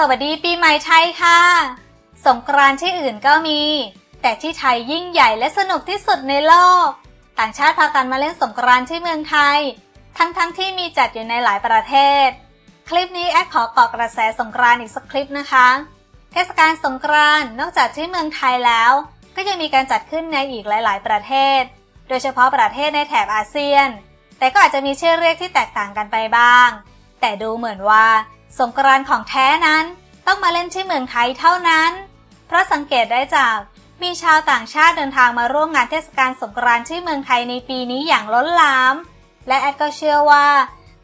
สวัสดีปีใหม่ไทยค่ะ สงกรานต์ที่อื่นก็มี แต่ที่ไทยยิ่งใหญ่และสนุกที่สุดในโลก ต่างชาติพากันมาเล่นสงกรานต์ที่เมืองไทย ทั้งๆทที่มีจัดอยู่ในหลายประเทศ คลิปนี้แอดขอเกาะกระแสสงกรานต์อีกสักคลิปนะคะ เทศกาลสงกรานต์นอกจากที่เมืองไทยแล้ว ก็ยังมีการจัดขึ้นในอีกหลาย ๆ ประเทศ โดยเฉพาะประเทศในแถบอาเซียน แต่ก็อาจจะมีชื่อเรียกที่แตกต่างกันไปบ้าง แต่ดูเหมือนว่า สงกรานต์ของแท้นั้นต้องมาเล่นที่เมืองไทยเท่านั้น เพราะสังเกตได้จากมีชาวต่างชาติเดินทางมาร่วมงานเทศกาลสงกรานต์ที่เมืองไทยในปีนี้อย่างล้นหลาม และแอดก็เชื่อว่า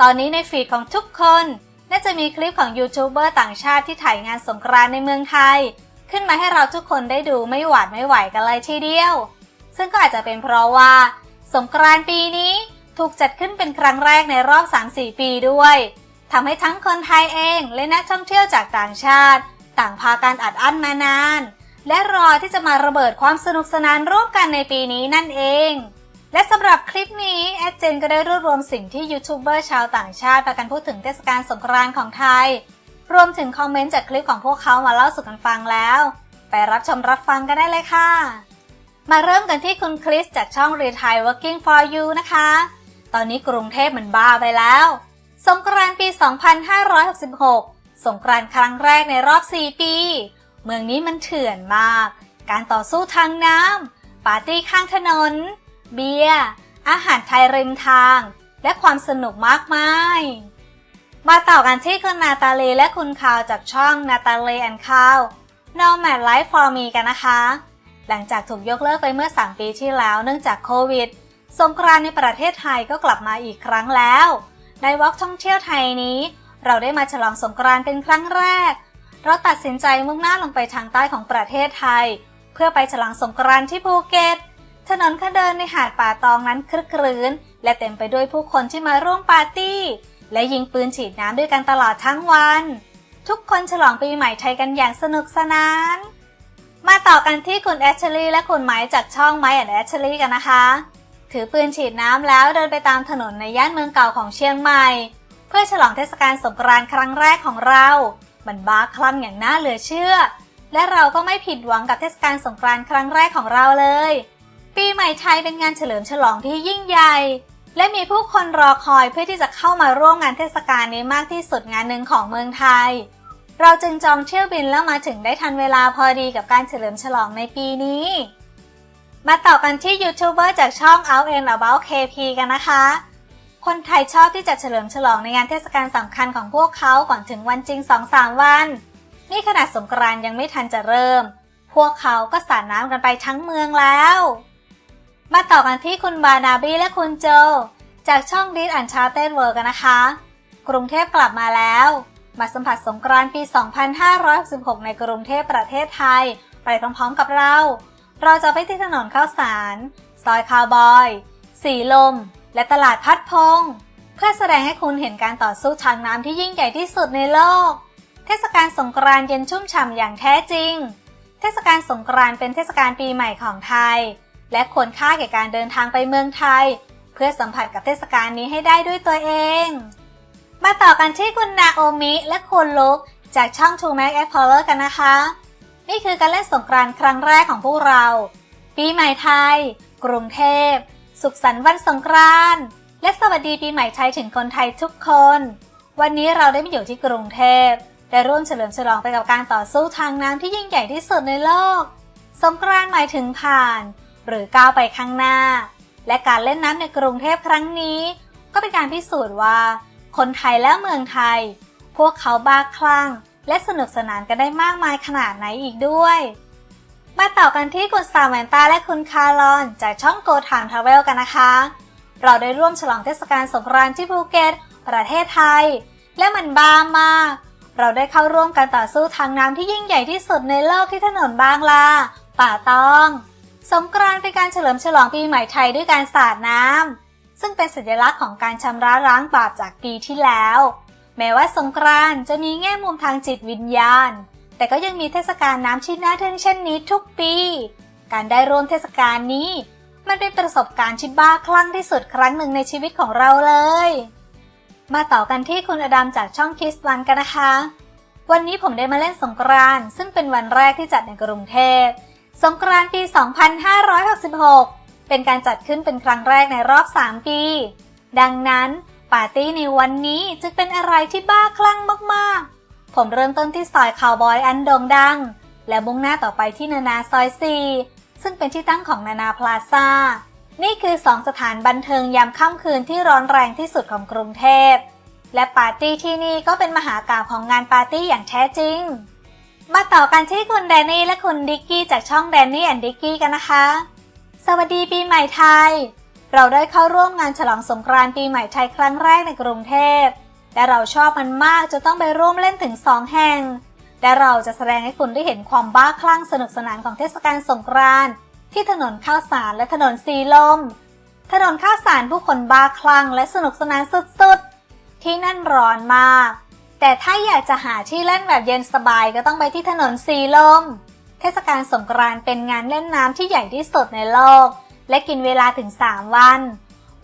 ตอนนี้ในฟีดของทุกคนน่าจะมีคลิปของยูทูบเบอร์ต่างชาติที่ถ่ายงานสงกรานต์ในเมืองไทย ขึ้นมาให้เราทุกคนได้ดูไม่หวาดไม่ไหวกันเลยทีเดียว ซึ่งก็อาจจะเป็นเพราะว่า สงกรานต์ปีนี้ถูกจัดขึ้นเป็นครั้งแรกในรอบ 3-4 ปีด้วย ทำให้ทั้งคนไทยเองและนักท่องเที่ยวจากต่างชาติ ต่างพากันอัดอั้นมานาน และรอที่จะมาระเบิดความสนุกสนานร่วมกันในปีนี้นั่นเอง และสำหรับคลิปนี้แอดเจนก็ได้รวบรวมสิ่งที่ยูทูบเบอร์ชาวต่างชาติพากันพูดถึงเทศกาลสงกรานต์ของไทย รวมถึงคอมเมนต์จากคลิปของพวกเขามาเล่าสู่กันฟังแล้ว ไปรับชมรับฟังกันได้เลยค่ะ มาเริ่มกันที่คุณคริสจากช่อง Retire Working for You นะคะ ตอนนี้กรุงเทพเหมือนบ้าไปแล้ว สงกรานต์ปี 2566 สงกรานต์ครั้งแรกในรอบ 4 ปี เมืองนี้มันเถื่อนมาก การต่อสู้ทางน้ำ ปาร์ตี้ข้างถนน เบียร์ อาหารไทยริมทาง และความสนุกมากมาย มาต่อกันที่คุณนาตาลีและคุณคาวจากช่องนาตาลีแอนคาว No Mad Life for Me กันนะคะ หลังจากถูกยกเลิกไปเมื่อ 3 ปีที่แล้วเนื่องจากโควิด สงกรานต์ในประเทศไทยก็กลับมาอีกครั้งแล้ว ในวอล์กท่องเที่ยวไทยนี้ เราได้มาฉลองสงกรานต์เป็นครั้งแรก เราตัดสินใจมุ่งหน้าลงไปทางใต้ของประเทศไทย เพื่อไปฉลองสงกรานต์ที่ภูเก็ต ถนนคนเดินในหาดป่าตองนั้นคลึกครื้น และเต็มไปด้วยผู้คนที่มาร่วมปาร์ตี้ และยิงปืนฉีดน้ำด้วยกันตลอดทั้งวัน ทุกคนฉลองปีใหม่ไทยกันอย่างสนุกสนาน มาต่อกันที่คุณแอชลีย์และคุณไม้จากช่องไม้แอนแอชลีย์กันนะคะ ถือปืนฉีดน้ำแล้วเดินไปตามถนนในย่านเมืองเก่าของเชียงใหม่ เพื่อฉลองเทศกาลสงกรานต์ครั้งแรกของเรา มันบ้าคลั่งอย่างน่าเหลือเชื่อ และเราก็ไม่ผิดหวังกับเทศกาลสงกรานต์ครั้งแรกของเราเลย ปีใหม่ไทยเป็นงานเฉลิมฉลองที่ยิ่งใหญ่ และมีผู้คนรอคอยเพื่อที่จะเข้ามาร่วมงานเทศกาลนี้มากที่สุดงานหนึ่งของเมืองไทย เราจึงจองเที่ยวบินแล้วมาถึงได้ทันเวลาพอดีกับการเฉลิมฉลองในปีนี้ มาต่อกันที่ยูทูบเบอร์จากช่อง Out and About KP กันนะคะ คนไทยชอบที่จะเฉลิมฉลองในงานเทศกาลสำคัญของพวกเขาก่อนถึงวันจริง 2-3 วัน นี่ขนาดสงกรานยังไม่ทันจะเริ่ม พวกเขาก็สาดน้ำกันไปทั้งเมืองแล้ว มาต่อกันที่คุณบานาบี้และคุณโจ จากช่องดิสอันชาเต้นเวิร์กันนะคะ กรุงเทพกลับมาแล้ว มาสัมผัสสงกรานต์ปี 2566 ในกรุงเทพประเทศไทย ไปพร้อมๆกับเรา เราจะไปที่ถนนข้าวสาร ซอยคาวบอย สีลม และตลาดพัดพง เพื่อแสดงให้คุณเห็นการต่อสู้ทางน้ำที่ยิ่งใหญ่ที่สุดในโลก เทศกาลสงกรานต์เย็นชุ่มฉ่ำอย่างแท้จริง เทศกาลสงกรานต์เป็นเทศกาลปีใหม่ของไทย และควรค่าแก่การเดินทางไปเมืองไทย เพื่อสัมผัสกับเทศกาลนี้ให้ได้ด้วยตัวเอง มาต่อกันที่คุณนาโอมิและคุณลุกจากช่อง Two Mac e x p l o r e r กันนะคะ นี่คือการเล่นสงกรานต์ครั้งแรกของพวกเรา ปีใหม่ไทย กรุงเทพ สุขสันต์วันสงกรานต์และสวัสดีปีใหม่ไทยถึงคนไทยทุกคน วันนี้เราได้มาอยู่ที่กรุงเทพได้ร่วมเฉลิมฉลองไปกับการต่อสู้ทางน้ำที่ยิ่งใหญ่ที่สุดในโลก สงกรานต์หมายถึงผ่าน หรือก้าวไปข้างหน้า และการเล่นน้ำในกรุงเทพครั้งนี้ ก็เป็นการพิสูจน์ว่า คนไทยและเมืองไทย พวกเขาบ้าคลั่ง และสนุกสนานกันได้มากมายขนาดไหนอีกด้วย มาต่อกันที่คุณซาแมนตาและคุณคารลอน จากช่องโกถามทราเวลกันนะคะ เราได้ร่วมฉลองเทศกาลสงกรานต์ที่ภูเก็ต ประเทศไทย และมันบ้ามาก เราได้เข้าร่วมการต่อสู้ทางน้ำที่ยิ่งใหญ่ที่สุดในโลกที่ถนนบางลา ป่าตอง สงกรานต์เป็นการเฉลิมฉลองปีใหม่ไทยด้วยการสาดน้ำซึ่งเป็นสัญลักษณ์ของการชำระล้างบาปจากปีที่แล้ว แม้ว่าสงกรานต์จะมีแง่มุมทางจิตวิญญาณ แต่ก็ยังมีเทศกาลน้ำที่น่าทึ่งเช่นนี้ทุกปี การได้ร่วมเทศกาลนี้ มันเป็นประสบการณ์ที่บ้าคลั่งที่สุดครั้งหนึ่งในชีวิตของเราเลย มาต่อกันที่คุณอดัมจากช่องคิสวันกันนะคะ วันนี้ผมได้มาเล่นสงกรานต์ซึ่งเป็นวันแรกที่จัดในกรุงเทพ สงกรานต์ปี 2566 เป็นการจัดขึ้นเป็นครั้งแรกในรอบ 3 ปี ดังนั้น ปาร์ตี้ในวันนี้จึงเป็นอะไรที่บ้าคลั่งมากๆ ผมเริ่มต้นที่ซอยคาวบอยอันโด่งดัง และมุ่งหน้าต่อไปที่นานาซอย4ซึ่งเป็นที่ตั้งของนานาพลาซ่า นี่คือสองสถานบันเทิงยามค่ำคืนที่ร้อนแรงที่สุดของกรุงเทพ และปาร์ตี้ที่นี่ก็เป็นมหากาพย์ของงานปาร์ตี้อย่างแท้จริง มาต่อกันที่คุณแดนนี่และคุณดิกกี้จากช่องแดนนี่แอนดิกกี้กันนะคะ สวัสดีปีใหม่ไทย เราได้เข้าร่วมงานฉลองสงกรานต์ปีใหม่ไทยครั้งแรกในกรุงเทพ และเราชอบมันมากจนต้องไปร่วมเล่นถึงสองแห่ง และเราจะแสดงให้คุณได้เห็นความบ้าคลั่งสนุกสนานของเทศกาลสงกรานต์ที่ถนนข้าวสารและถนนสีลม ถนนข้าวสารผู้คนบ้าคลั่งและสนุกสนานสุดๆ ที่นั่นร้อนมาก แต่ถ้าอยากจะหาที่เล่นแบบเย็นสบายก็ต้องไปที่ถนนสีลม เทศกาลสงกรานต์เป็นงานเล่นน้ำที่ใหญ่ที่สุดในโลก และกินเวลาถึง 3 วัน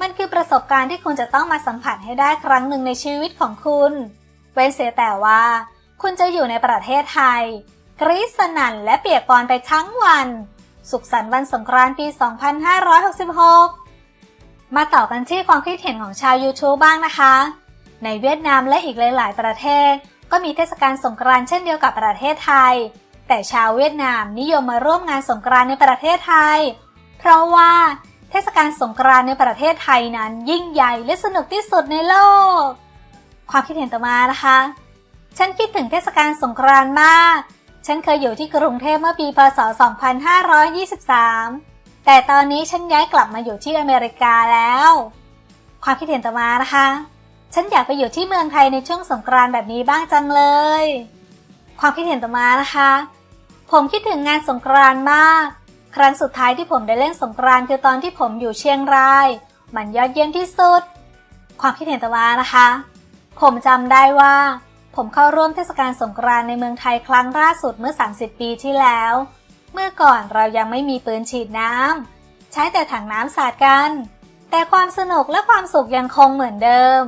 มันคือประสบการณ์ที่คุณจะต้องมาสัมผัสให้ได้ครั้งหนึ่งในชีวิตของคุณ เว้นเสียแต่ว่า คุณจะอยู่ในประเทศไทย กรีสนั่นและเปียกปอนไปทั้งวัน สุขสันต์วันสงกรานต์ปี 2566 มาต่อกันที่ความคิดเห็นของชาว YouTube บ้างนะคะ ในเวียดนามและอีกหลาย ๆ ประเทศ ก็มีเทศกาลสงกรานต์เช่นเดียวกับประเทศไทย แต่ชาวเวียดนามนิยมมาร่วมงานสงกรานต์ในประเทศไทย เพราะว่าเทศกาลสงกรานต์ในประเทศไทยนั้น ยิ่งใหญ่และสนุกที่สุดในโลก ความคิดเห็นต่อมานะคะ ฉันคิดถึงเทศกาลสงกรานต์มาก ฉันเคยอยู่ที่กรุงเทพเมื่อปีพศ 2523 แต่ตอนนี้ฉันย้ายกลับมาอยู่ที่อเมริกาแล้ว ความคิดเห็นต่อมานะคะ ฉันอยากไปอยู่ที่เมืองไทยในช่วงสงกรานต์แบบนี้บ้างจังเลย ความคิดเห็นต่อมานะคะ ผมคิดถึงงานสงกรานต์มาก ครั้งสุดท้ายที่ผมได้เล่นสงกรานต์คือตอนที่ผมอยู่เชียงราย มันยอดเยี่ยมที่สุด ความคิดเห็นต่อมานะคะ ผมจำได้ว่า ผมเข้าร่วมเทศกาลสงกรานต์ในเมืองไทยครั้งล่าสุดเมื่อ 30 ปีที่แล้ว เมื่อก่อนเรายังไม่มีปืนฉีดน้ำใช้แต่ถังน้ำสาดกัน แต่ความสนุกและความสุขยังคงเหมือนเดิม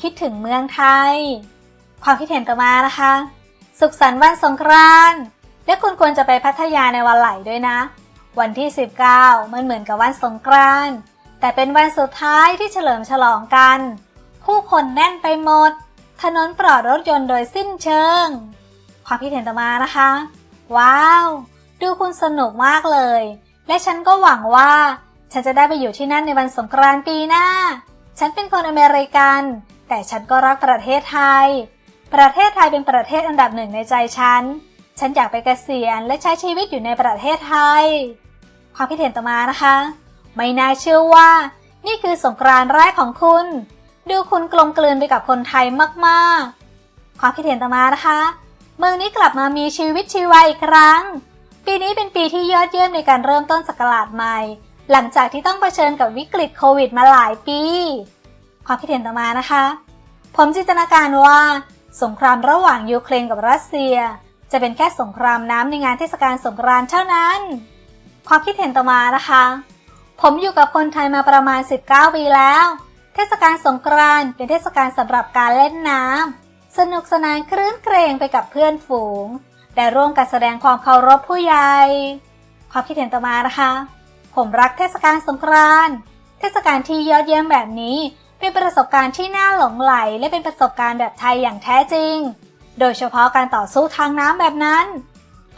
คิดถึงเมืองไทย ความคิดเห็นต่อมานะคะ สุขสันต์วันสงกรานต์และคุณควรจะไปพัทยาในวันไหลด้วยนะ วันที่ 19 มันเหมือนกับวันสงกรานต์แต่เป็นวันสุดท้ายที่เฉลิมฉลองกัน ผู้คนแน่นไปหมด ถนนปลอดรถยนต์โดยสิ้นเชิง ความคิดเห็นต่อมานะคะ ว้าว ดูคุณสนุกมากเลย และฉันก็หวังว่า ฉันจะได้ไปอยู่ที่นั่นในวันสงกรานต์ปีหน้า ฉันเป็นคนอเมริกัน แต่ฉันก็รักประเทศไทย ประเทศไทยเป็นประเทศอันดับหนึ่งในใจฉัน ฉันอยากไปเกษียณและใช้ชีวิตอยู่ในประเทศไทย ความคิดเห็นต่อมานะคะ ไม่น่าเชื่อว่า นี่คือสงกรานต์แรกของคุณ ดูคุณกลมกลืนไปกับคนไทยมากๆ ความคิดเห็นต่อมานะคะ เมืองนี้กลับมามีชีวิตชีวาอีกครั้ง ปีนี้เป็นปีที่ยอดเยี่ยมในการเริ่มต้นสกราชใหม่ หลังจากที่ต้องเผชิญกับวิกฤตโควิดมาหลายปี ความคิดเห็นต่อมานะคะ ผมจินตนาการว่า สงครามระหว่างยูเครนกับรัสเซีย จะเป็นแค่สงครามน้ำในงานเทศกาลสงกรานต์เท่านั้น ความคิดเห็นต่อมานะคะ ผมอยู่กับคนไทยมาประมาณ 19 ปีแล้ว เทศกาลสงกรานต์เป็นเทศกาลสำหรับการเล่นน้ำสนุกสนานคลื่นเครงไปกับเพื่อนฝูงและร่วมกันแสดงความเคารพผู้ใหญ่ความคิดเห็นต่อมานะคะ ผมรักเทศกาลสงกรานต์เทศกาลที่ยอดเยี่ยมแบบนี้เป็นประสบการณ์ที่น่าหลงไหล และเป็นประสบการณ์แบบไทยอย่างแท้จริง โดยเฉพาะการต่อสู้ทางน้ำแบบนั้น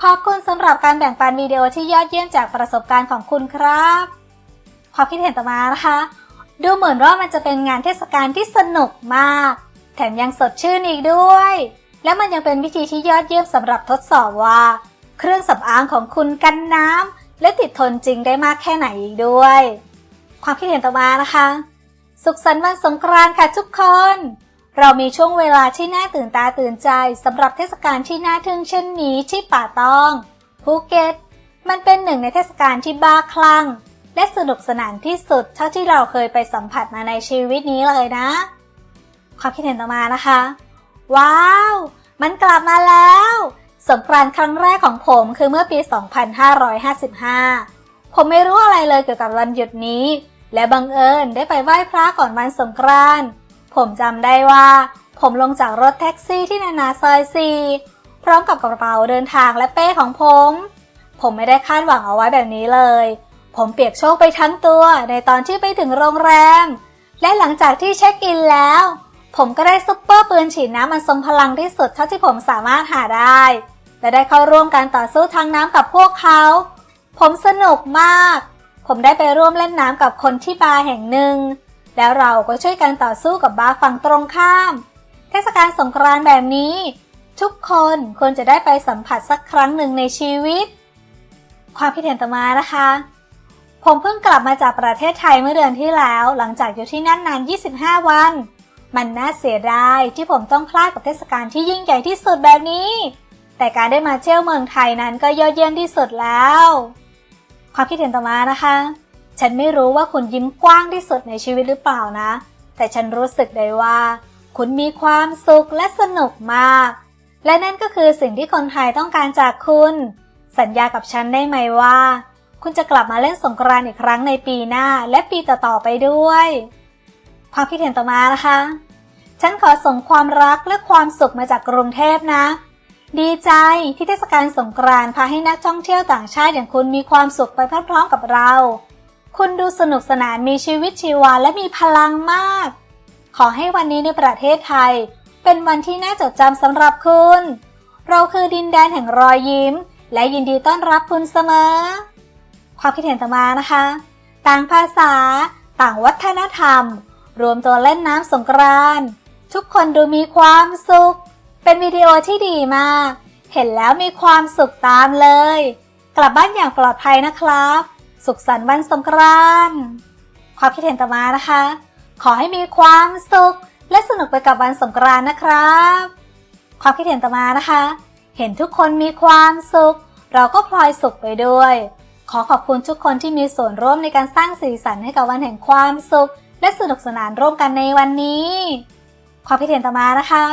ขอบคุณสำหรับการแบ่งปันวิดีโอที่ยอดเยี่ยมจากประสบการณ์ของคุณครับความคิดเห็นต่อมานะคะ ดูเหมือนว่ามันจะเป็นงานเทศกาลที่สนุกมาก แถมยังสดชื่นอีกด้วย และมันยังเป็นวิธีที่ยอดเยี่ยมสำหรับทดสอบว่า เครื่องสำอางของคุณกันน้ำและติดทนจริงได้มากแค่ไหนอีกด้วย ความคิดเห็นต่อมานะคะ สุขสันต์วันสงกรานต์ค่ะทุกคน เรามีช่วงเวลาที่น่าตื่นตาตื่นใจสำหรับเทศกาลที่น่าทึ่งเช่นนี้ที่ป่าตองภูเก็ต มันเป็นหนึ่งในเทศกาลที่บ้าคลั่ง และสนุกสนานที่สุดเท่าที่เราเคยไปสัมผัสมาในชีวิตนี้เลยนะ ความคิดเห็นต่อมานะคะ ว้าว มันกลับมาแล้ว สงกรานต์ครั้งแรกของผมคือเมื่อปี 2555 ผมไม่รู้อะไรเลยเกี่ยวกับวันหยุดนี้ และบังเอิญได้ไปไหว้พระก่อนวันสงกรานต์ ผมจำได้ว่า ผมลงจากรถแท็กซี่ที่นานาซอยซีพร้อมกับกระเป๋าเดินทางและเป้ของผม ผมไม่ได้คาดหวังเอาไว้แบบนี้เลย ผมเปียกโชคไปทั้งตัวในตอนที่ไปถึงโรงแรม และหลังจากที่เช็คอินแล้ว ผมก็ได้ซุปเปอร์ปืนฉีดน้ำมันทรงพลังที่สุดเท่าที่ผมสามารถหาได้ และได้เข้าร่วมการต่อสู้ทางน้ำกับพวกเขา ผมสนุกมาก ผมได้ไปร่วมเล่นน้ำกับคนที่บาร์แห่งหนึ่ง แล้วเราก็ช่วยกันต่อสู้กับบาร์ฝั่งตรงข้าม เทศกาลสงกรานต์แบบนี้ ทุกคนควรจะได้ไปสัมผัสสักครั้งหนึ่งในชีวิต ความคิดเห็นต่อมานะคะ ผมเพิ่งกลับมาจากประเทศไทยเมื่อเดือนที่แล้ว หลังจากอยู่ที่นั่นนาน 25 วัน มันน่าเสียดายที่ผมต้องพลาดกับเทศกาลที่ยิ่งใหญ่ที่สุดแบบนี้ แต่การได้มาเที่ยวเมืองไทยนั้นก็ยอดเยี่ยมที่สุดแล้ว ความคิดเห็นต่อมานะคะ ฉันไม่รู้ว่าคุณยิ้มกว้างที่สุดในชีวิตหรือเปล่านะ แต่ฉันรู้สึกได้ว่า คุณมีความสุขและสนุกมาก และนั่นก็คือสิ่งที่คนไทยต้องการจากคุณ สัญญากับฉันได้ไหมว่า คุณจะกลับมาเล่นสงกรานต์อีกครั้งในปีหน้าและปีต่อๆไปด้วย ความคิดเห็นต่อมานะคะ ฉันขอส่งความรักและความสุขมาจากกรุงเทพนะดีใจที่เทศกาลสงกรานต์พาให้นักท่องเที่ยวต่างชาติอย่างคุณมีความสุขไปพร้อมๆกับเรา คุณดูสนุกสนานมีชีวิตชีวาและมีพลังมาก ขอให้วันนี้ในประเทศไทย เป็นวันที่น่าจดจำสำหรับคุณ เราคือดินแดนแห่งรอยยิ้ม และยินดีต้อนรับคุณเสมอ ความคิดเห็นต่อมานะคะ ต่างภาษา ต่างวัฒนธรรม รวมตัวเล่นน้ำสงกรานต์ทุกคนดูมีความสุข เป็นวิดีโอที่ดีมาก เห็นแล้วมีความสุขตามเลย กลับบ้านอย่างปลอดภัยนะครับ สุขสันต์วันสงกรานต์ความคิดเห็นต่อมานะคะ ขอให้มีความสุข และสนุกไปกับวันสงกรานต์นะครับ ความคิดเห็นต่อมานะคะ เห็นทุกคนมีความสุข เราก็พลอยสุขไปด้วย ขอขอบคุณทุกคนที่มีส่วนร่วมในการสร้างสีสันให้กับวันแห่งความสุข และสนุกสนานร่วมกันในวันนี้ ความคิดเห็นต่อมานะคะ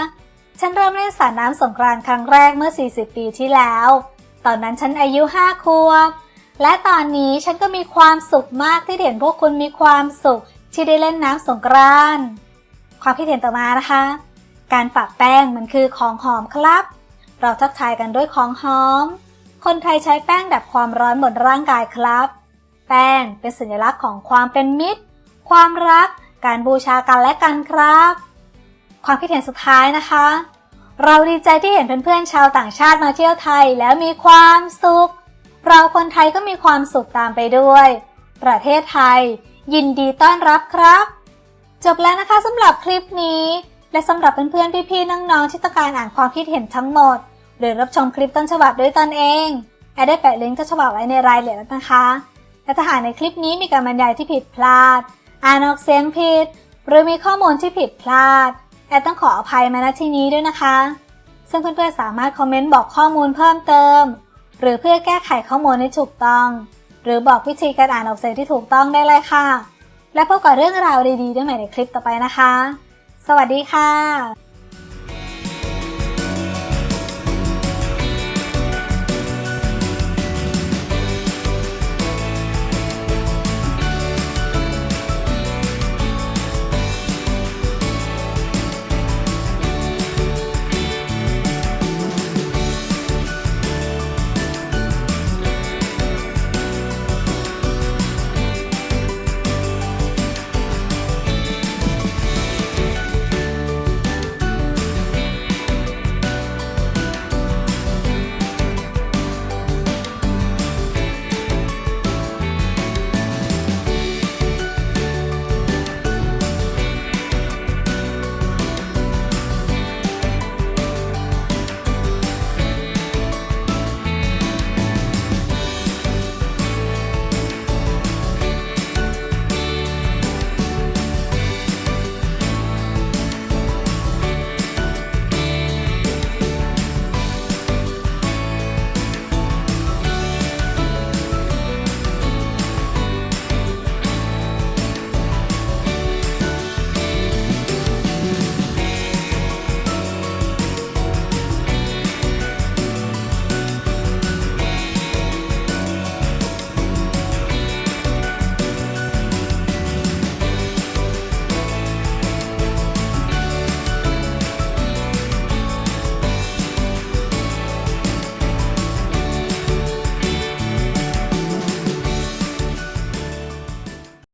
ฉันเริ่มเล่นสาดน้ำสงกรานต์ครั้งแรกเมื่อ 40 ปีที่แล้ว ตอนนั้นฉันอายุ 5 ขวบ และตอนนี้ฉันก็มีความสุขมากที่เห็นพวกคุณมีความสุขที่ได้เล่นน้ำสงกรานต์ความคิดเห็นต่อมานะคะ การปะแป้งมันคือของหอมครับ เราทักทายกันด้วยของหอม คนไทยใช้แป้งดับความร้อนบนร่างกายครับ แป้งเป็นสัญลักษณ์ของความเป็นมิตร ความรัก การบูชากันและกันครับ ความคิดเห็นสุดท้ายนะคะ เราดีใจที่เห็นเพื่อนๆชาวต่างชาติมาเที่ยวไทยแล้วมีความสุข เราคนไทยก็มีความสุขตามไปด้วย ประเทศไทย ยินดีต้อนรับครับ จบแล้วนะคะสำหรับคลิปนี้ และสำหรับเพื่อนๆพี่ๆน้องๆที่ต้องการอ่านความคิดเห็นทั้งหมด หรือรับชมคลิปต้นฉบับด้วยตนเองแอดได้แปะลิงก์ต้นฉบับไว้ในรายละเอียดแล้วนะคะและถ้าหากในคลิปนี้มีการบรรยายที่ผิดพลาด อ่านออกเสียงผิด หรือมีข้อมูลที่ผิดพลาด แอดต้องขออภัยมาณที่นี้ด้วยนะคะ ซึ่งเพื่อนๆสามารถคอมเมนต์บอกข้อมูลเพิ่มเติม หรือเพื่อแก้ไขข้อมูลให้ถูกต้อง หรือบอกวิธีการอ่านออกเสียงที่ถูกต้องได้เลยค่ะ และพบกับเรื่องราวดีๆได้ใหม่ในคลิปต่อไปนะคะ สวัสดีค่ะ